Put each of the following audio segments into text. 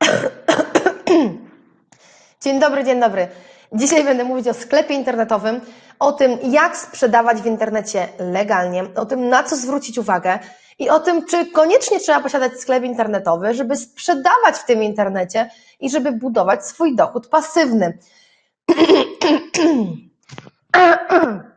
Dzień dobry, dzień dobry. Dzisiaj będę mówić o sklepie internetowym, o tym, jak sprzedawać w internecie legalnie, o tym, na co zwrócić uwagę i o tym, czy koniecznie trzeba posiadać sklep internetowy, żeby sprzedawać w tym internecie i żeby budować swój dochód pasywny.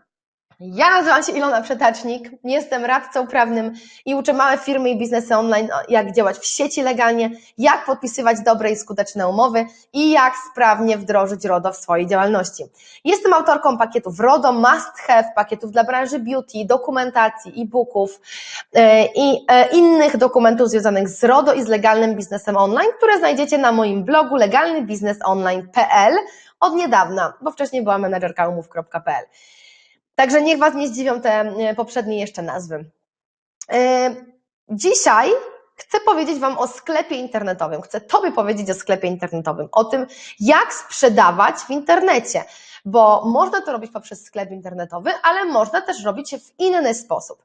Ja nazywam się Ilona Przetacznik, jestem radcą prawnym i uczę małe firmy i biznesy online, jak działać w sieci legalnie, jak podpisywać dobre i skuteczne umowy i jak sprawnie wdrożyć RODO w swojej działalności. Jestem autorką pakietów RODO, must have, pakietów dla branży beauty, dokumentacji, e-booków e, i e, innych dokumentów związanych z RODO i z legalnym biznesem online, które znajdziecie na moim blogu legalnybiznesonline.pl od niedawna, bo wcześniej była menedżerka umów.pl. Także niech Was nie zdziwią te e, poprzednie jeszcze nazwy. E, dzisiaj chcę powiedzieć Wam o sklepie internetowym. Chcę Tobie powiedzieć o sklepie internetowym, o tym, jak sprzedawać w internecie, bo można to robić poprzez sklep internetowy, ale można też robić w inny sposób.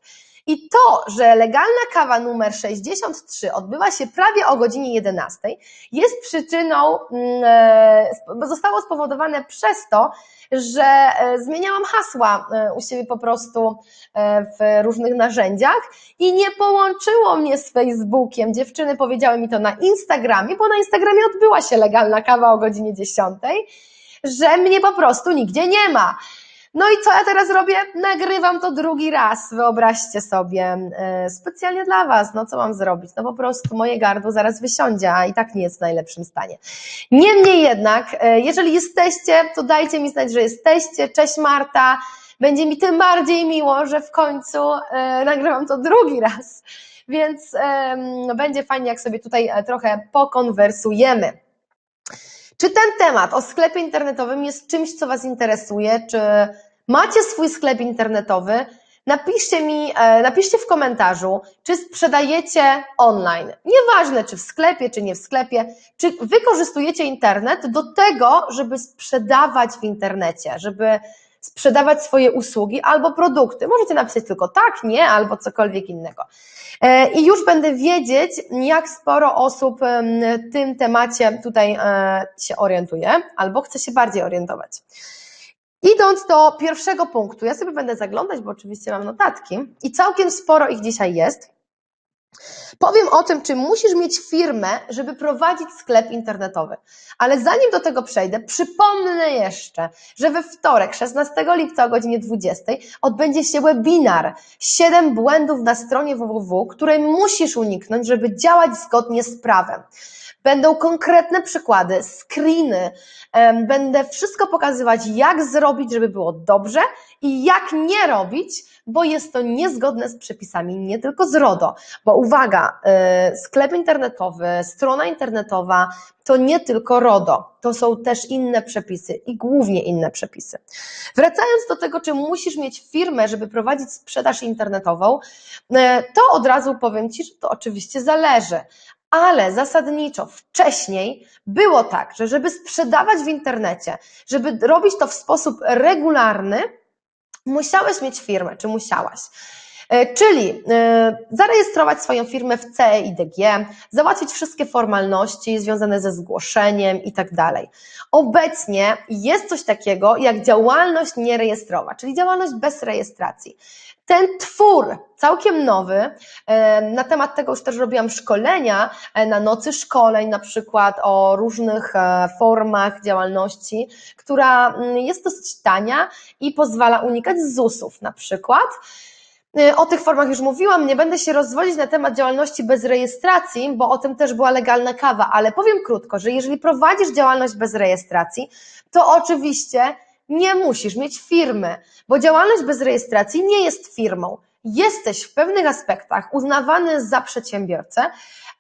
I to, że legalna kawa numer 63 odbywa się prawie o godzinie 11, jest przyczyną, mm, e, zostało spowodowane przez to, że e, zmieniałam hasła e, u siebie po prostu w różnych narzędziach i nie połączyło mnie z Facebookiem. Dziewczyny powiedziały mi to na Instagramie, bo na Instagramie odbyła się legalna kawa o godzinie 10, że mnie po prostu nigdzie nie ma. No i co ja teraz robię? Nagrywam to drugi raz, wyobraźcie sobie, e, specjalnie dla Was, no co mam zrobić? No po prostu moje gardło zaraz wysiądzie, a i tak nie jest w najlepszym stanie. Niemniej jednak, e, jeżeli jesteście, to dajcie mi znać, że jesteście. Cześć Marta, będzie mi tym bardziej miło, że w końcu e, nagrywam to drugi raz, więc będzie fajnie, jak sobie tutaj trochę pokonwersujemy. Czy ten temat o sklepie internetowym jest czymś, co Was interesuje? Czy macie swój sklep internetowy? Napiszcie mi, e, napiszcie w komentarzu, czy sprzedajecie online. Nieważne, czy w sklepie, czy nie w sklepie, czy wykorzystujecie internet do tego, żeby sprzedawać w internecie, żeby sprzedawać swoje usługi albo produkty. Możecie napisać tylko tak, nie, albo cokolwiek innego. E, I już będę wiedzieć, jak sporo osób w tym temacie tutaj e, się orientuje, albo chce się bardziej orientować. Idąc do pierwszego punktu, ja sobie będę zaglądać, bo oczywiście mam notatki i całkiem sporo ich dzisiaj jest. Powiem o tym, czy musisz mieć firmę, żeby prowadzić sklep internetowy. Ale zanim do tego przejdę, przypomnę jeszcze, że we wtorek, 16 lipca o godzinie 20 odbędzie się webinar 7 błędów na stronie www, które musisz uniknąć, żeby działać zgodnie z prawem. Będą konkretne przykłady, screeny, będę wszystko pokazywać, jak zrobić, żeby było dobrze i jak nie robić, bo jest to niezgodne z przepisami, nie tylko z RODO. Bo uwaga, y, sklep internetowy, strona internetowa to nie tylko RODO, to są też inne przepisy i głównie inne przepisy. Wracając do tego, czy musisz mieć firmę, żeby prowadzić sprzedaż internetową, y, to od razu powiem Ci, że to oczywiście zależy, ale zasadniczo wcześniej było tak, że żeby sprzedawać w internecie, żeby robić to w sposób regularny, musiałeś mieć firmę, czy musiałaś. E, czyli e, zarejestrować swoją firmę w CEIDG, załatwić wszystkie formalności związane ze zgłoszeniem i tak dalej. Obecnie jest coś takiego jak działalność nierejestrowa, czyli działalność bez rejestracji. Ten twór, całkiem nowy, e, na temat tego już też robiłam szkolenia na nocy szkoleń, na przykład o różnych formach działalności, która mm, jest dosyć tania i pozwala unikać ZUS-ów na przykład. Y, o tych formach już mówiłam, nie będę się rozwodzić na temat działalności bez rejestracji, bo o tym też była legalna kawa, ale powiem krótko, że jeżeli prowadzisz działalność bez rejestracji, to oczywiście nie musisz mieć firmy, bo działalność bez rejestracji nie jest firmą. Jesteś w pewnych aspektach uznawany za przedsiębiorcę,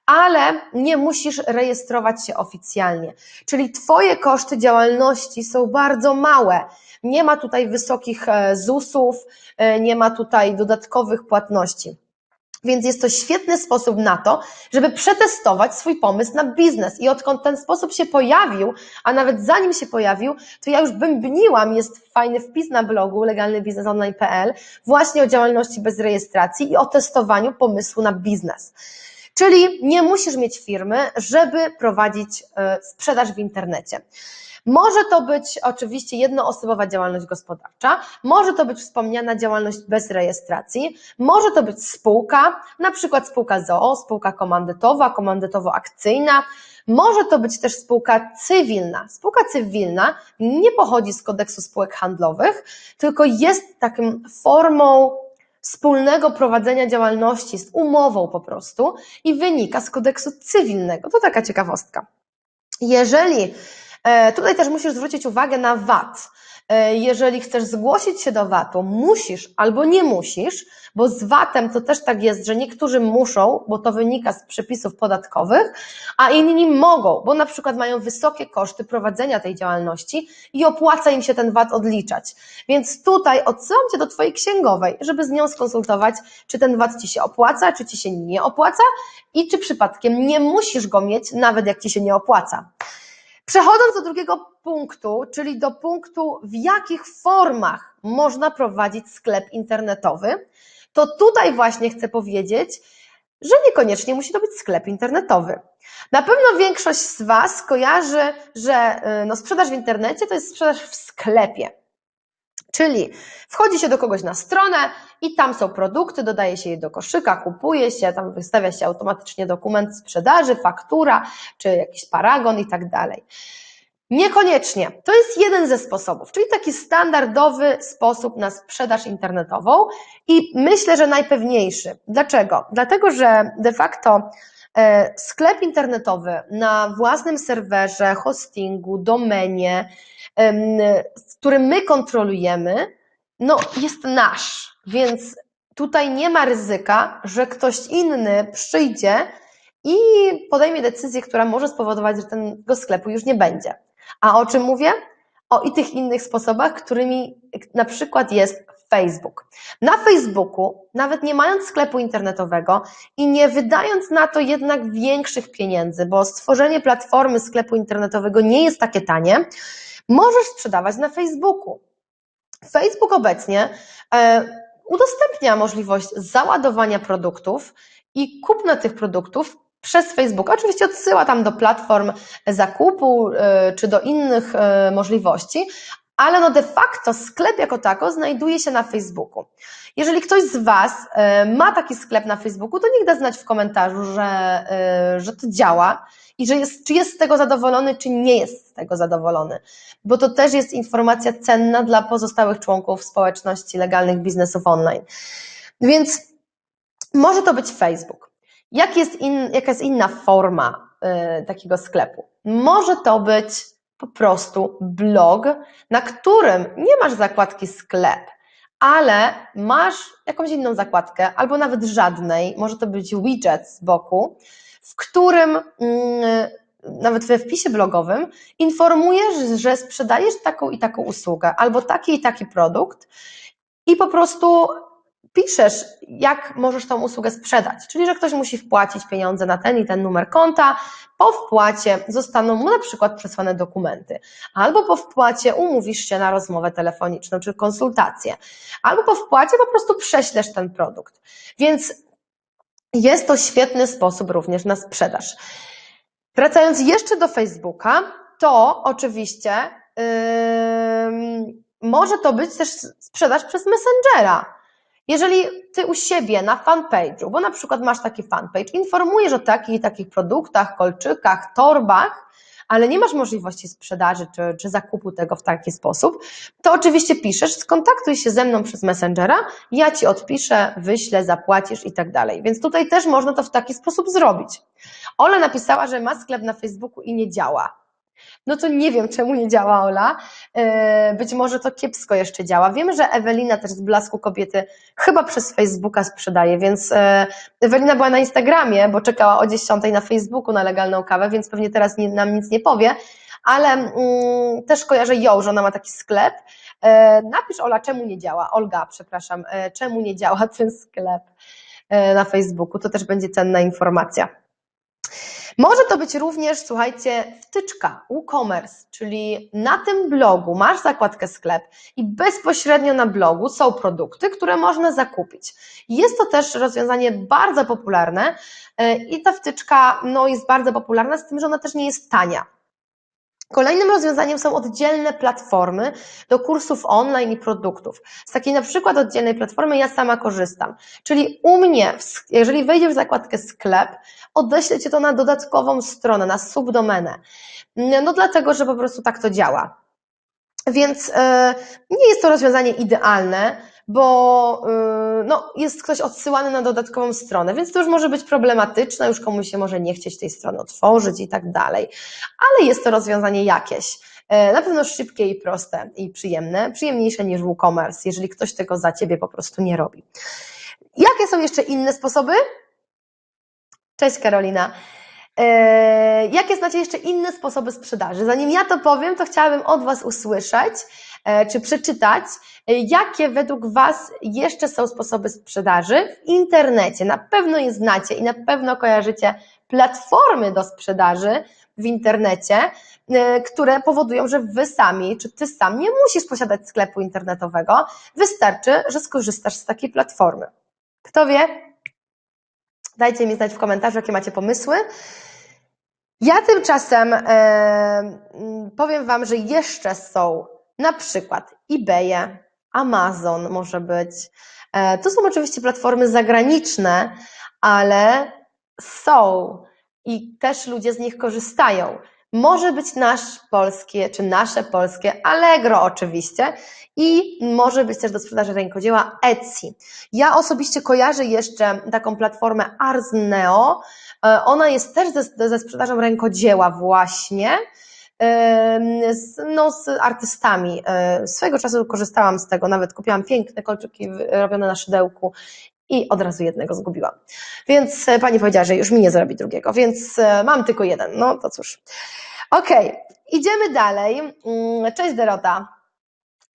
ale nie musisz rejestrować się oficjalnie. Czyli Twoje koszty działalności są bardzo małe. Nie ma tutaj wysokich e, ZUS-ów, e, nie ma tutaj dodatkowych płatności. Więc jest to świetny sposób na to, żeby przetestować swój pomysł na biznes. I odkąd ten sposób się pojawił, a nawet zanim się pojawił, to ja już bębniłam, jest fajny wpis na blogu legalnybiznesonline.pl właśnie o działalności bez rejestracji i o testowaniu pomysłu na biznes. Czyli nie musisz mieć firmy, żeby prowadzić e, sprzedaż w internecie. Może to być oczywiście jednoosobowa działalność gospodarcza, może to być wspomniana działalność bez rejestracji, może to być spółka, na przykład spółka ZOO, spółka komandytowa, komandytowo-akcyjna, może to być też spółka cywilna. Spółka cywilna nie pochodzi z kodeksu spółek handlowych, tylko jest taką formą wspólnego prowadzenia działalności, z umową po prostu i wynika z kodeksu cywilnego. To taka ciekawostka. Jeżeli tutaj też musisz zwrócić uwagę na VAT. E, jeżeli chcesz zgłosić się do VAT-u, musisz albo nie musisz, bo z VAT-em to też tak jest, że niektórzy muszą, bo to wynika z przepisów podatkowych, a inni mogą, bo na przykład mają wysokie koszty prowadzenia tej działalności i opłaca im się ten VAT odliczać. Więc tutaj odsyłam Cię do Twojej księgowej, żeby z nią skonsultować, czy ten VAT Ci się opłaca, czy Ci się nie opłaca i czy przypadkiem nie musisz go mieć, nawet jak Ci się nie opłaca. Przechodząc do drugiego punktu, czyli do punktu, w jakich formach można prowadzić sklep internetowy, to tutaj właśnie chcę powiedzieć, że niekoniecznie musi to być sklep internetowy. Na pewno większość z Was kojarzy, że y, no, sprzedaż w internecie to jest sprzedaż w sklepie. Czyli wchodzi się do kogoś na stronę i tam są produkty, dodaje się je do koszyka, kupuje się, tam wystawia się automatycznie dokument sprzedaży, faktura, czy jakiś paragon i tak dalej. Niekoniecznie. To jest jeden ze sposobów, czyli taki standardowy sposób na sprzedaż internetową i myślę, że najpewniejszy. Dlaczego? Dlatego, że de facto e, sklep internetowy na własnym serwerze, hostingu, domenie, który my kontrolujemy, no jest nasz, więc tutaj nie ma ryzyka, że ktoś inny przyjdzie i podejmie decyzję, która może spowodować, że tego sklepu już nie będzie. A o czym mówię? O i tych innych sposobach, którymi na przykład jest Facebook. Na Facebooku, nawet nie mając sklepu internetowego i nie wydając na to jednak większych pieniędzy, bo stworzenie platformy sklepu internetowego nie jest takie tanie, możesz sprzedawać na Facebooku. Facebook obecnie e, udostępnia możliwość załadowania produktów i kupna tych produktów przez Facebook. Oczywiście odsyła tam do platform zakupu e, czy do innych e, możliwości, ale no de facto sklep jako tako znajduje się na Facebooku. Jeżeli ktoś z Was ma taki sklep na Facebooku, to niech da znać w komentarzu, że, że to działa i że jest, czy jest z tego zadowolony, czy nie jest z tego zadowolony. Bo to też jest informacja cenna dla pozostałych członków społeczności legalnych biznesów online. Więc może to być Facebook. Jak jest in, jaka jest inna forma y, takiego sklepu? Może to być po prostu blog, na którym nie masz zakładki sklep, ale masz jakąś inną zakładkę, albo nawet żadnej, może to być widget z boku, w którym mm, nawet we wpisie blogowym informujesz, że sprzedajesz taką i taką usługę albo taki i taki produkt i po prostu piszesz, jak możesz tą usługę sprzedać. Czyli, że ktoś musi wpłacić pieniądze na ten i ten numer konta, po wpłacie zostaną mu na przykład przesłane dokumenty, albo po wpłacie umówisz się na rozmowę telefoniczną czy konsultację, albo po wpłacie po prostu prześlesz ten produkt. Więc jest to świetny sposób również na sprzedaż. Wracając jeszcze do Facebooka, to oczywiście yy, może to być też sprzedaż przez Messengera. Jeżeli ty u siebie na fanpage'u, bo na przykład masz taki fanpage, informujesz o takich i takich produktach, kolczykach, torbach, ale nie masz możliwości sprzedaży czy, czy zakupu tego w taki sposób, to oczywiście piszesz, skontaktuj się ze mną przez Messengera, ja Ci odpiszę, wyślę, zapłacisz i tak dalej. Więc tutaj też można to w taki sposób zrobić. Ola napisała, że ma sklep na Facebooku i nie działa. No to nie wiem, czemu nie działa Ola. E, być może to kiepsko jeszcze działa. Wiemy, że Ewelina też z Blasku Kobiety chyba przez Facebooka sprzedaje, więc e, Ewelina była na Instagramie, bo czekała o 10 na Facebooku na legalną kawę, więc pewnie teraz nam nic nie powie, ale mm, też kojarzę ją, że ona ma taki sklep. E, napisz Ola, czemu nie działa, Olga, przepraszam, czemu nie działa ten sklep. na Facebooku. To też będzie cenna informacja. Może to być również, słuchajcie, wtyczka WooCommerce, czyli na tym blogu masz zakładkę sklep i bezpośrednio na blogu są produkty, które można zakupić. Jest to też rozwiązanie bardzo popularne e, i ta wtyczka no, jest bardzo popularna, z tym, że ona też nie jest tania. Kolejnym rozwiązaniem są oddzielne platformy do kursów online i produktów. Z takiej na przykład oddzielnej platformy ja sama korzystam. Czyli u mnie, jeżeli wejdziesz w zakładkę sklep, odeślę Cię to na dodatkową stronę, na subdomenę. No dlatego, że po prostu tak to działa. Więc yy, nie jest to rozwiązanie idealne, bo yy, no, jest ktoś odsyłany na dodatkową stronę, więc to już może być problematyczne, już komuś się może nie chcieć tej strony otworzyć i tak dalej, ale jest to rozwiązanie jakieś. Yy, na pewno szybkie i proste i przyjemne, przyjemniejsze niż WooCommerce, jeżeli ktoś tego za Ciebie po prostu nie robi. Jakie są jeszcze inne sposoby? Cześć Karolina. Eee, jakie znacie jeszcze inne sposoby sprzedaży? Zanim ja to powiem, to chciałabym od Was usłyszeć, czy przeczytać, e, jakie według Was jeszcze są sposoby sprzedaży w internecie. Na pewno je znacie i na pewno kojarzycie platformy do sprzedaży w internecie, e, które powodują, że Wy sami, czy Ty sam nie musisz posiadać sklepu internetowego, wystarczy, że skorzystasz z takiej platformy. Kto wie? Dajcie mi znać w komentarzu, jakie macie pomysły. Ja tymczasem e, powiem Wam, że jeszcze są na przykład eBay, Amazon może być. E, to są oczywiście platformy zagraniczne, ale są i też ludzie z nich korzystają. Może być nasz polskie, czy nasze polskie Allegro oczywiście i może być też do sprzedaży rękodzieła Etsy. Ja osobiście kojarzę jeszcze taką platformę Ars Neo. E, ona jest też ze, ze sprzedażą rękodzieła właśnie, no, z artystami. E, swego czasu korzystałam z tego, nawet kupiłam piękne kolczyki robione na szydełku i od razu jednego zgubiłam. Więc e, pani powiedziała, że już mi nie zrobi drugiego, więc e, mam tylko jeden. No to cóż. Okej, okay, idziemy dalej. Mm, cześć Derota.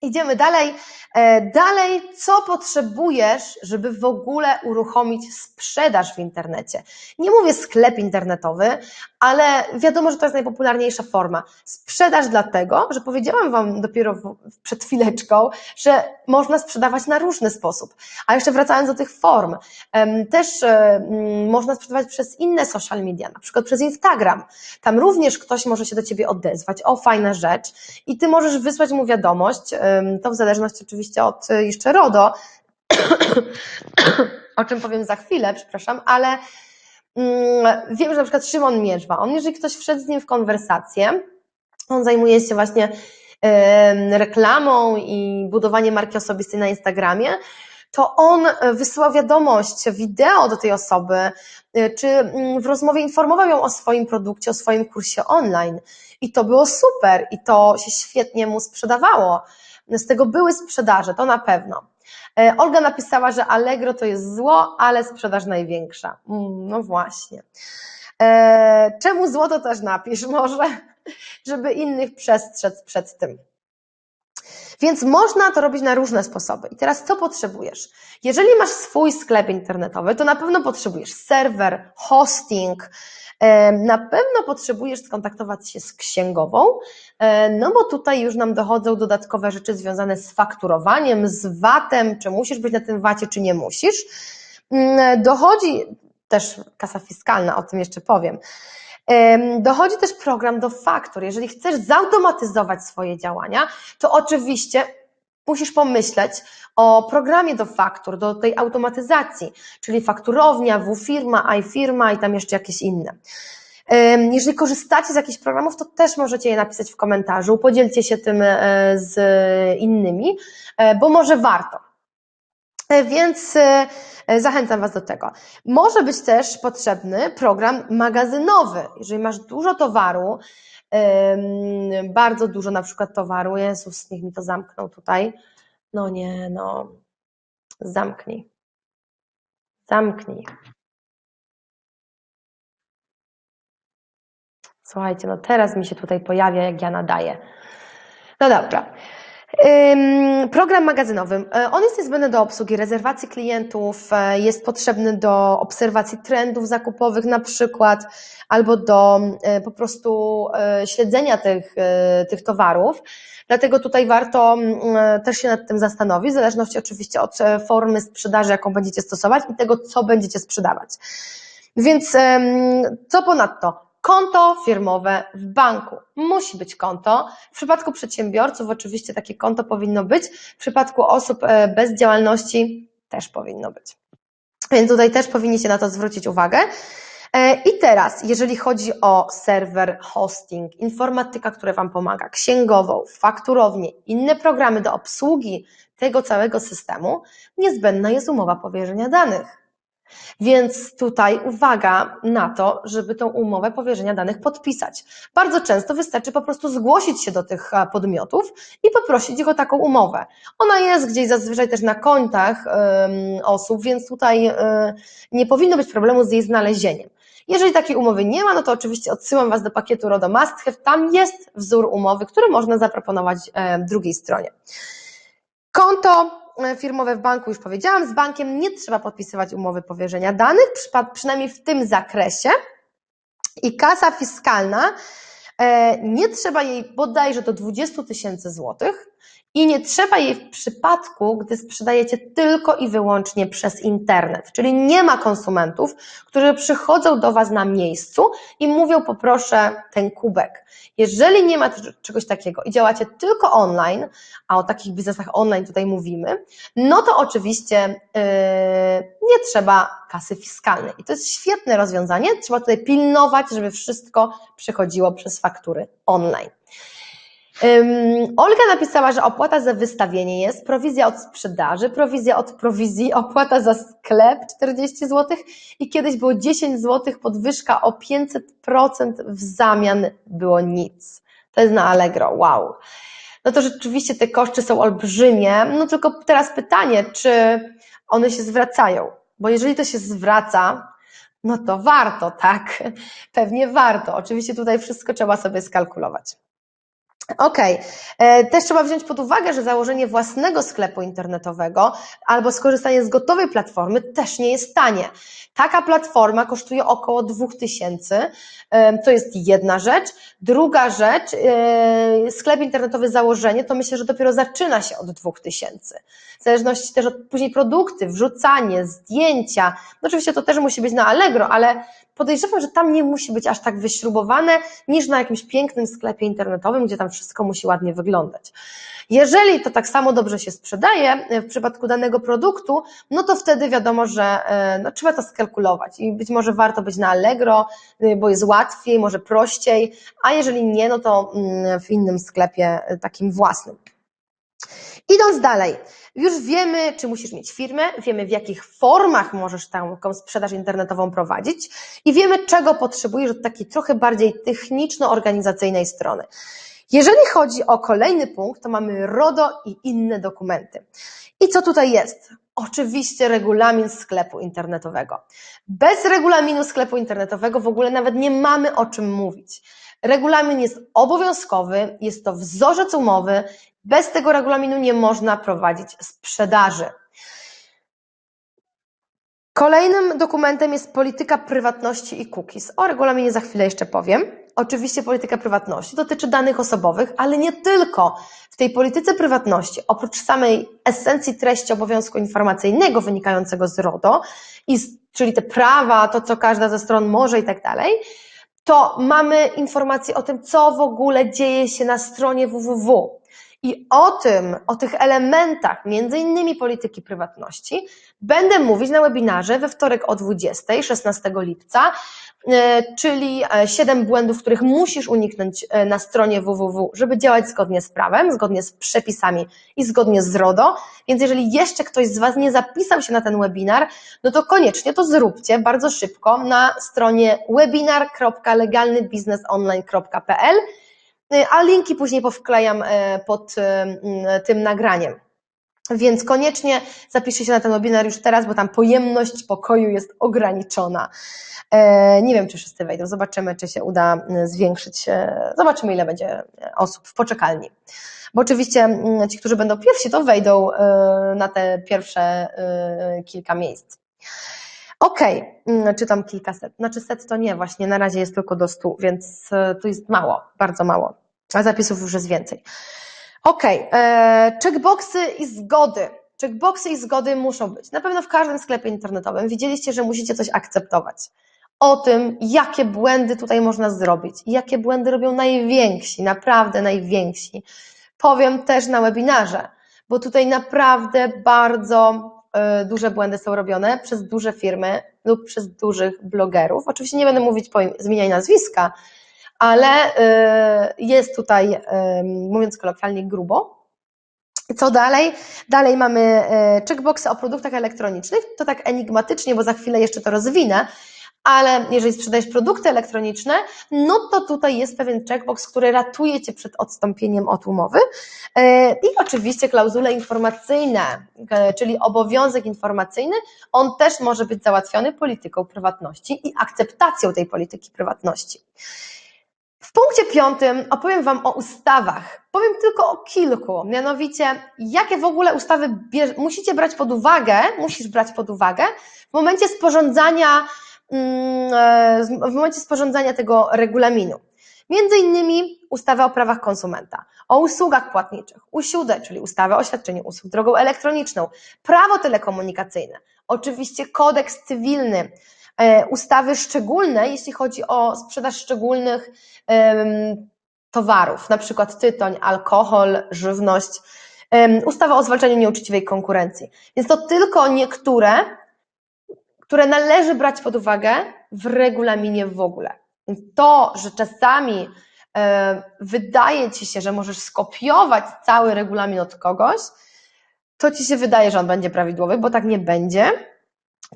Idziemy dalej. E, dalej, co potrzebujesz, żeby w ogóle uruchomić sprzedaż w internecie? Nie mówię sklep internetowy, ale wiadomo, że to jest najpopularniejsza forma. Sprzedaż dlatego, że powiedziałam Wam dopiero przed chwileczką, że można sprzedawać na różny sposób. A jeszcze wracając do tych form, też e, można sprzedawać przez inne social media, na przykład przez Instagram. Tam również ktoś może się do Ciebie odezwać, o fajna rzecz i Ty możesz wysłać mu wiadomość, to w zależności oczywiście od e, jeszcze RODO, o czym powiem za chwilę, przepraszam, ale mm, wiem, że na przykład Szymon Mierzwa, on jeżeli ktoś wszedł z nim w konwersację, on zajmuje się właśnie reklamą i budowaniem marki osobistej na Instagramie, to on wysyłał wiadomość, wideo do tej osoby, e, czy mm, w rozmowie informował ją o swoim produkcie, o swoim kursie online. I to było super i to się świetnie mu sprzedawało. Z tego były sprzedaże, to na pewno. E, Olga napisała, że Allegro to jest zło, ale sprzedaż największa. Mm, no właśnie. E, czemu zło to też napisz może, żeby innych przestrzec przed tym. Więc można to robić na różne sposoby. I teraz co potrzebujesz? Jeżeli masz swój sklep internetowy, to na pewno potrzebujesz serwer, hosting, na pewno potrzebujesz skontaktować się z księgową, no bo tutaj już nam dochodzą dodatkowe rzeczy związane z fakturowaniem, z VAT-em, czy musisz być na tym VAT-ie, czy nie musisz. Mm, dochodzi też kasa fiskalna, o tym jeszcze powiem. Dochodzi też program do faktur. Jeżeli chcesz zautomatyzować swoje działania, to oczywiście musisz pomyśleć o programie do faktur, do tej automatyzacji, czyli fakturownia, W-firma, iFirma i tam jeszcze jakieś inne. Jeżeli korzystacie z jakichś programów, to też możecie je napisać w komentarzu, podzielcie się tym e, z innymi, e, bo może warto. E, więc zachęcam Was do tego. Może być też potrzebny program magazynowy. Jeżeli masz dużo towaru, bardzo dużo na przykład towaru, Jezus, niech mi to zamknął tutaj. No nie, no, zamknij. Zamknij. Słuchajcie, no teraz mi się tutaj pojawia, jak ja nadaję. No dobra. Program magazynowy. E, on jest niezbędny do obsługi rezerwacji klientów, e, jest potrzebny do obserwacji trendów zakupowych na przykład, albo do e, po prostu śledzenia tych, tych towarów. Dlatego tutaj warto też się nad tym zastanowić, w zależności oczywiście od formy sprzedaży, jaką będziecie stosować i tego, co będziecie sprzedawać. Więc co ponadto? Konto firmowe w banku. Musi być konto. W przypadku przedsiębiorców oczywiście takie konto powinno być. W przypadku osób e, bez działalności też powinno być. Więc tutaj też powinniście na to zwrócić uwagę. E, I teraz, jeżeli chodzi o serwer, hosting, informatyka, która Wam pomaga, księgową, fakturownię, inne programy do obsługi tego całego systemu, niezbędna jest umowa powierzenia danych. Więc tutaj uwaga na to, żeby tą umowę powierzenia danych podpisać. Bardzo często wystarczy po prostu zgłosić się do tych e, podmiotów i poprosić ich o taką umowę. Ona jest gdzieś zazwyczaj też na kontach osób, więc tutaj e, nie powinno być problemu z jej znalezieniem. Jeżeli takiej umowy nie ma, no to oczywiście odsyłam Was do pakietu RODO Must Have. Tam jest wzór umowy, który można zaproponować e, drugiej stronie. Konto firmowe w banku, już powiedziałam, z bankiem nie trzeba podpisywać umowy powierzenia danych, przynajmniej w tym zakresie. I kasa fiskalna, e, nie trzeba jej bodajże do 20 tysięcy złotych i nie trzeba jej w przypadku, gdy sprzedajecie tylko i wyłącznie przez internet, czyli nie ma konsumentów, którzy przychodzą do Was na miejscu i mówią poproszę ten kubek. Jeżeli nie ma czegoś takiego i działacie tylko online, a o takich biznesach online tutaj mówimy, no to oczywiście yy, nie trzeba kasy fiskalnej. I to jest świetne rozwiązanie. Trzeba tutaj pilnować, żeby wszystko przechodziło przez faktury online. Olga napisała, że opłata za wystawienie jest, prowizja od sprzedaży, prowizja od prowizji, opłata za sklep 40 zł i kiedyś było 10 zł, podwyżka o 500% w zamian było nic. To jest na Allegro, wow. No to rzeczywiście te koszty są olbrzymie, no tylko teraz pytanie, czy one się zwracają, bo jeżeli to się zwraca, no to warto, tak? Pewnie warto. Oczywiście tutaj wszystko trzeba sobie skalkulować. Okej. Okay. Też trzeba wziąć pod uwagę, że założenie własnego sklepu internetowego albo skorzystanie z gotowej platformy też nie jest tanie. Taka platforma kosztuje około 2000. To jest jedna rzecz. Druga rzecz, e, sklep internetowy założenie, to myślę, że dopiero zaczyna się od 2000. W zależności też od później produkty, wrzucanie, zdjęcia. No oczywiście to też musi być na Allegro, ale podejrzewam, że tam nie musi być aż tak wyśrubowane niż na jakimś pięknym sklepie internetowym, gdzie tam wszystko musi ładnie wyglądać. Jeżeli to tak samo dobrze się sprzedaje e, w przypadku danego produktu, no to wtedy wiadomo, że e, no, trzeba to skalkulować i być może warto być na Allegro, e, bo jest łatwiej, może prościej, a jeżeli nie, no to mm, w innym sklepie takim własnym. Idąc dalej, już wiemy, czy musisz mieć firmę, wiemy w jakich formach możesz taką sprzedaż internetową prowadzić i wiemy, czego potrzebujesz od takiej trochę bardziej techniczno-organizacyjnej strony. Jeżeli chodzi o kolejny punkt, to mamy RODO i inne dokumenty. I co tutaj jest? Oczywiście regulamin sklepu internetowego. Bez regulaminu sklepu internetowego w ogóle nawet nie mamy o czym mówić. Regulamin jest obowiązkowy, jest to wzorzec umowy, bez tego regulaminu nie można prowadzić sprzedaży. Kolejnym dokumentem jest polityka prywatności i cookies. O regulaminie za chwilę jeszcze powiem. Oczywiście polityka prywatności dotyczy danych osobowych, ale nie tylko. W tej polityce prywatności, oprócz samej esencji treści obowiązku informacyjnego wynikającego z RODO, czyli te prawa, to co każda ze stron może i tak dalej, to mamy informacje o tym, co w ogóle dzieje się na stronie www. I o tym, o tych elementach, między innymi polityki prywatności, będę mówić na webinarze we wtorek o 20, 16 lipca, e, czyli 7 e, błędów, których musisz uniknąć e, na stronie www, żeby działać zgodnie z prawem, zgodnie z przepisami i zgodnie z RODO. Więc jeżeli jeszcze ktoś z Was nie zapisał się na ten webinar, no to koniecznie to zróbcie bardzo szybko na stronie webinar.legalnybiznesonline.pl a linki później powklejam e, pod e, tym nagraniem. Więc koniecznie zapiszcie się na ten webinar już teraz, bo tam pojemność pokoju jest ograniczona. E, nie wiem, czy wszyscy wejdą. Zobaczymy, czy się uda zwiększyć. Zobaczymy, ile będzie osób w poczekalni. bo oczywiście mm, ci, którzy będą pierwsi, to wejdą y, na te pierwsze y, kilka miejsc. Okej, okay. czytam kilkaset. Znaczy set to nie, właśnie na razie jest tylko do stu, więc y, tu jest mało, bardzo mało, a zapisów już jest więcej. Okej, okay. checkboxy i zgody. Checkboxy i zgody muszą być. Na pewno w każdym sklepie internetowym widzieliście, że musicie coś akceptować. O tym, jakie błędy tutaj można zrobić, jakie błędy robią najwięksi, naprawdę najwięksi. Powiem też na webinarze, bo tutaj naprawdę bardzo duże błędy są robione przez duże firmy lub przez dużych blogerów. Oczywiście nie będę mówić zmieniaj nazwiska, ale y, jest tutaj, y, mówiąc kolokwialnie, grubo. Co dalej? Dalej mamy e, checkboxy o produktach elektronicznych. To tak enigmatycznie, bo za chwilę jeszcze to rozwinę, ale jeżeli sprzedajesz produkty elektroniczne, no to tutaj jest pewien checkbox, który ratuje Cię przed odstąpieniem od umowy. E, I oczywiście klauzule informacyjne, e, czyli obowiązek informacyjny, on też może być załatwiony polityką prywatności i akceptacją tej polityki prywatności. W punkcie piątym opowiem Wam o ustawach. Powiem tylko o kilku, mianowicie jakie w ogóle ustawy musicie brać pod uwagę, musisz brać pod uwagę w momencie sporządzania, w momencie sporządzania tego regulaminu. Między innymi ustawę o prawach konsumenta, o usługach płatniczych, USIUDE, czyli ustawę o świadczeniu usług drogą elektroniczną, prawo telekomunikacyjne, oczywiście kodeks cywilny, E, ustawy szczególne, jeśli chodzi o sprzedaż szczególnych towarów, na przykład tytoń, alkohol, żywność, ustawa o zwalczaniu nieuczciwej konkurencji. Więc to tylko niektóre, które należy brać pod uwagę w regulaminie w ogóle. To, że czasami e, wydaje ci się, że możesz skopiować cały regulamin od kogoś, to ci się wydaje, że on będzie prawidłowy, bo tak nie będzie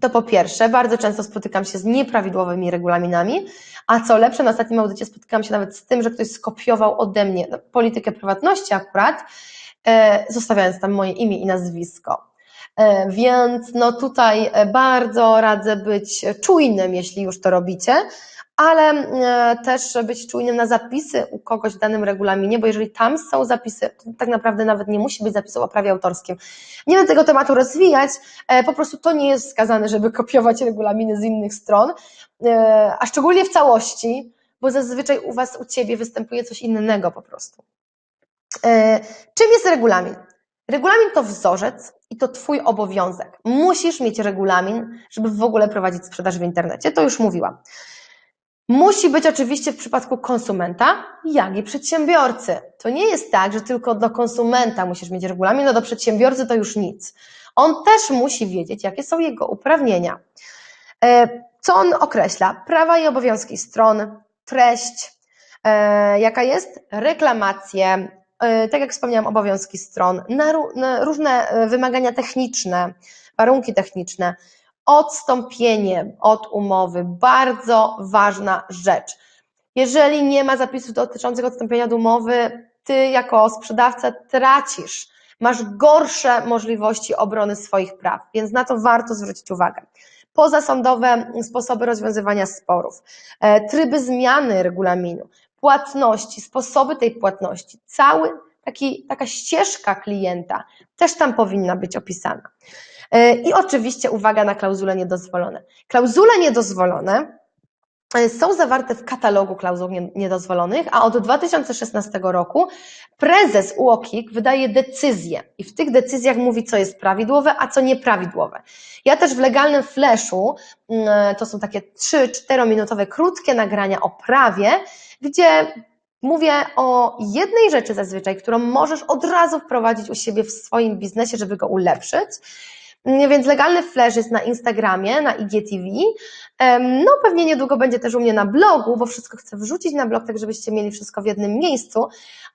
to po pierwsze, bardzo często spotykam się z nieprawidłowymi regulaminami, a co lepsze, na ostatnim audycie spotykam się nawet z tym, że ktoś skopiował ode mnie no, politykę prywatności akurat, e, zostawiając tam moje imię i nazwisko. E, więc no tutaj bardzo radzę być czujnym, jeśli już to robicie, ale e, też być czujnym na zapisy u kogoś w danym regulaminie, bo jeżeli tam są zapisy, to tak naprawdę nawet nie musi być zapisu o prawie autorskim. Nie będę tego tematu rozwijać, e, po prostu to nie jest wskazane, żeby kopiować regulaminy z innych stron, e, a szczególnie w całości, bo zazwyczaj u Was, u Ciebie występuje coś innego po prostu. Czym jest regulamin? Regulamin to wzorzec i to Twój obowiązek. Musisz mieć regulamin, żeby w ogóle prowadzić sprzedaż w internecie. To już mówiłam. Musi być oczywiście w przypadku konsumenta, jak i przedsiębiorcy. To nie jest tak, że tylko do konsumenta musisz mieć regulamin, no do przedsiębiorcy to już nic. On też musi wiedzieć, jakie są jego uprawnienia. E, co on określa? Prawa i obowiązki stron, treść, e, jaka jest? Reklamacje, tak jak wspomniałam, obowiązki stron, na różne wymagania techniczne, warunki techniczne, Odstąpienie od umowy, bardzo ważna rzecz. Jeżeli nie ma zapisów dotyczących odstąpienia od umowy, ty jako sprzedawca tracisz, masz gorsze możliwości obrony swoich praw, więc na to warto zwrócić uwagę. Pozasądowe sposoby rozwiązywania sporów, e, tryby zmiany regulaminu, płatności, sposoby tej płatności, cały taki, taka ścieżka klienta też tam powinna być opisana. E, I oczywiście uwaga na klauzule niedozwolone. Klauzule niedozwolone są zawarte w katalogu klauzul niedozwolonych, a od 2016 roku prezes UOKiK wydaje decyzje i w tych decyzjach mówi, co jest prawidłowe, a co nieprawidłowe. Ja też w legalnym flashu, mm, e, to są takie 3-4 minutowe krótkie nagrania o prawie, gdzie Mówię o jednej rzeczy zazwyczaj, którą możesz od razu wprowadzić u siebie w swoim biznesie, żeby go ulepszyć. Więc legalny flash jest na Instagramie, na IGTV. No pewnie niedługo będzie też u mnie na blogu, bo wszystko chcę wrzucić na blog, tak żebyście mieli wszystko w jednym miejscu,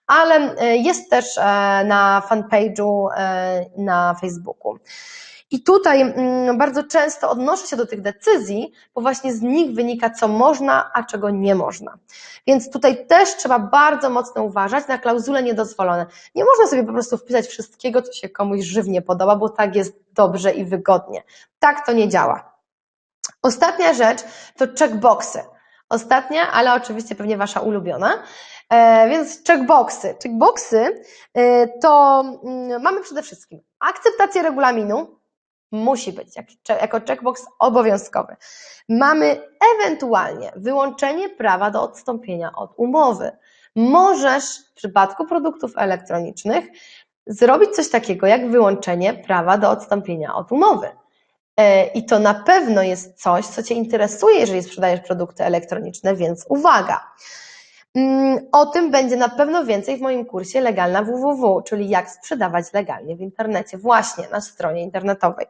ale e, jest też e, na fanpage'u e, na Facebooku. I tutaj mm, bardzo często odnoszę się do tych decyzji, bo właśnie z nich wynika, co można, a czego nie można. Więc tutaj też trzeba bardzo mocno uważać na klauzule niedozwolone. Nie można sobie po prostu wpisać wszystkiego, co się komuś żywnie podoba, bo tak jest dobrze i wygodnie. Tak to nie działa. Ostatnia rzecz to checkboxy. Ostatnia, ale oczywiście pewnie Wasza ulubiona. E, więc checkboxy. Checkboxy e, to mm, mamy przede wszystkim akceptację regulaminu, musi być jak, jako checkbox obowiązkowy. Mamy ewentualnie wyłączenie prawa do odstąpienia od umowy. Możesz w przypadku produktów elektronicznych zrobić coś takiego jak wyłączenie prawa do odstąpienia od umowy. E, I to na pewno jest coś, co Cię interesuje, jeżeli sprzedajesz produkty elektroniczne, więc uwaga. Mm, o tym będzie na pewno więcej w moim kursie Legalna www, czyli jak sprzedawać legalnie w internecie, właśnie na stronie internetowej.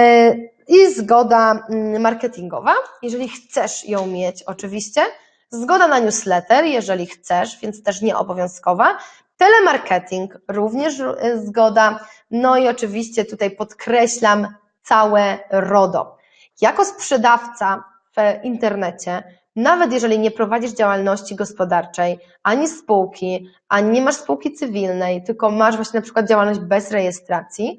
E, I zgoda mm, marketingowa, jeżeli chcesz ją mieć, oczywiście. Zgoda na newsletter, jeżeli chcesz, więc też nie obowiązkowa. Telemarketing, również e, zgoda. No i oczywiście tutaj podkreślam całe RODO. Jako sprzedawca w internecie, nawet jeżeli nie prowadzisz działalności gospodarczej, ani spółki, ani nie masz spółki cywilnej, tylko masz właśnie na przykład działalność bez rejestracji,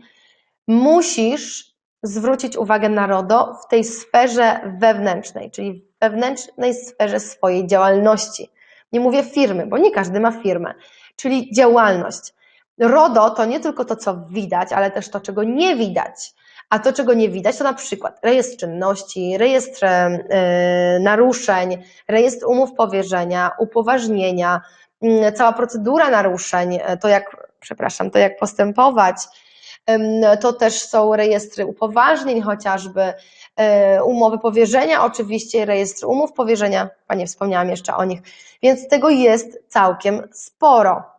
musisz zwrócić uwagę na RODO w tej sferze wewnętrznej, czyli w wewnętrznej sferze swojej działalności. Nie mówię firmy, bo nie każdy ma firmę, czyli działalność. RODO to nie tylko to, co widać, ale też to, czego nie widać. A to, czego nie widać, to na przykład rejestr czynności, rejestr yy, naruszeń, rejestr umów powierzenia, upoważnienia, yy, cała procedura naruszeń, e, to jak, przepraszam, to jak postępować, to też są rejestry upoważnień chociażby, umowy powierzenia, oczywiście rejestr umów powierzenia, Panie wspomniałam jeszcze o nich, więc tego jest całkiem sporo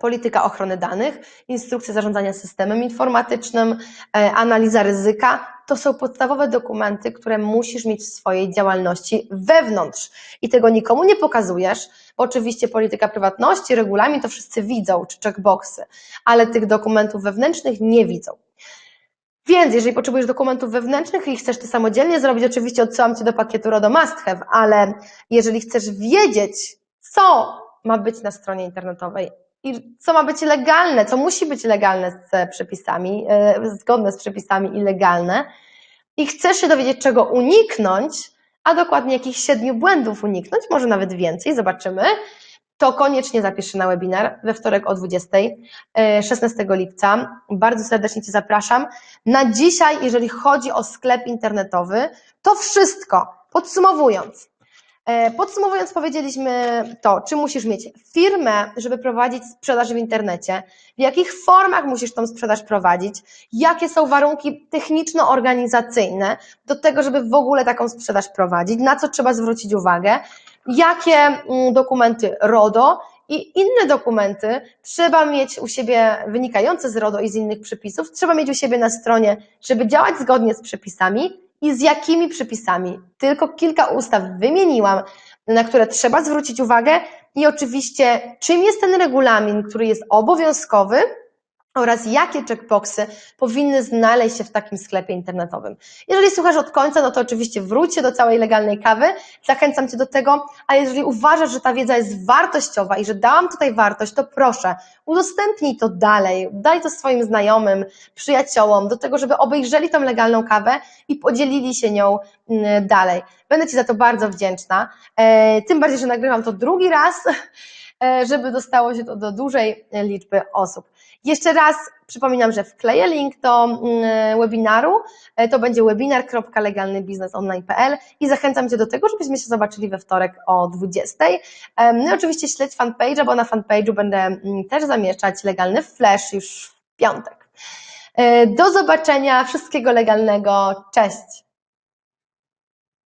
polityka ochrony danych, instrukcja zarządzania systemem informatycznym, e, analiza ryzyka. To są podstawowe dokumenty, które musisz mieć w swojej działalności wewnątrz i tego nikomu nie pokazujesz, bo oczywiście polityka prywatności, regulamin to wszyscy widzą, czy checkboxy, ale tych dokumentów wewnętrznych nie widzą. Więc jeżeli potrzebujesz dokumentów wewnętrznych i chcesz to samodzielnie zrobić, oczywiście odsyłam Cię do pakietu RODO Must Have, ale jeżeli chcesz wiedzieć, co ma być na stronie internetowej, i co ma być legalne, co musi być legalne z przepisami, e, zgodne z przepisami i legalne, i chcesz się dowiedzieć, czego uniknąć, a dokładnie jakich siedmiu błędów uniknąć, może nawet więcej, zobaczymy, to koniecznie zapisz się na webinar we wtorek o 20, 16 e, lipca. Bardzo serdecznie Cię zapraszam. Na dzisiaj, jeżeli chodzi o sklep internetowy, to wszystko. Podsumowując, podsumowując, powiedzieliśmy to, czy musisz mieć firmę, żeby prowadzić sprzedaż w internecie, w jakich formach musisz tą sprzedaż prowadzić, jakie są warunki techniczno-organizacyjne do tego, żeby w ogóle taką sprzedaż prowadzić, na co trzeba zwrócić uwagę, jakie mm, dokumenty RODO i inne dokumenty trzeba mieć u siebie wynikające z RODO i z innych przepisów, trzeba mieć u siebie na stronie, żeby działać zgodnie z przepisami i z jakimi przepisami. Tylko kilka ustaw wymieniłam, na które trzeba zwrócić uwagę i oczywiście czym jest ten regulamin, który jest obowiązkowy, oraz jakie checkboxy powinny znaleźć się w takim sklepie internetowym. Jeżeli słuchasz od końca, no to oczywiście wróć się do całej legalnej kawy, zachęcam Cię do tego, a jeżeli uważasz, że ta wiedza jest wartościowa i że dałam tutaj wartość, to proszę, udostępnij to dalej, daj to swoim znajomym, przyjaciołom, do tego, żeby obejrzeli tą legalną kawę i podzielili się nią mm, dalej. Będę Ci za to bardzo wdzięczna, e, tym bardziej, że nagrywam to drugi raz, e, żeby dostało się to do dużej liczby osób. Jeszcze raz przypominam, że wkleję link do mm, webinaru. E, to będzie webinar.legalnybiznesonline.pl i zachęcam Cię do tego, żebyśmy się zobaczyli we wtorek o 20. No i oczywiście śledź fanpage'a, bo na fanpage'u będę mm, też zamieszczać legalny flash już w piątek. E, do zobaczenia, wszystkiego legalnego, cześć!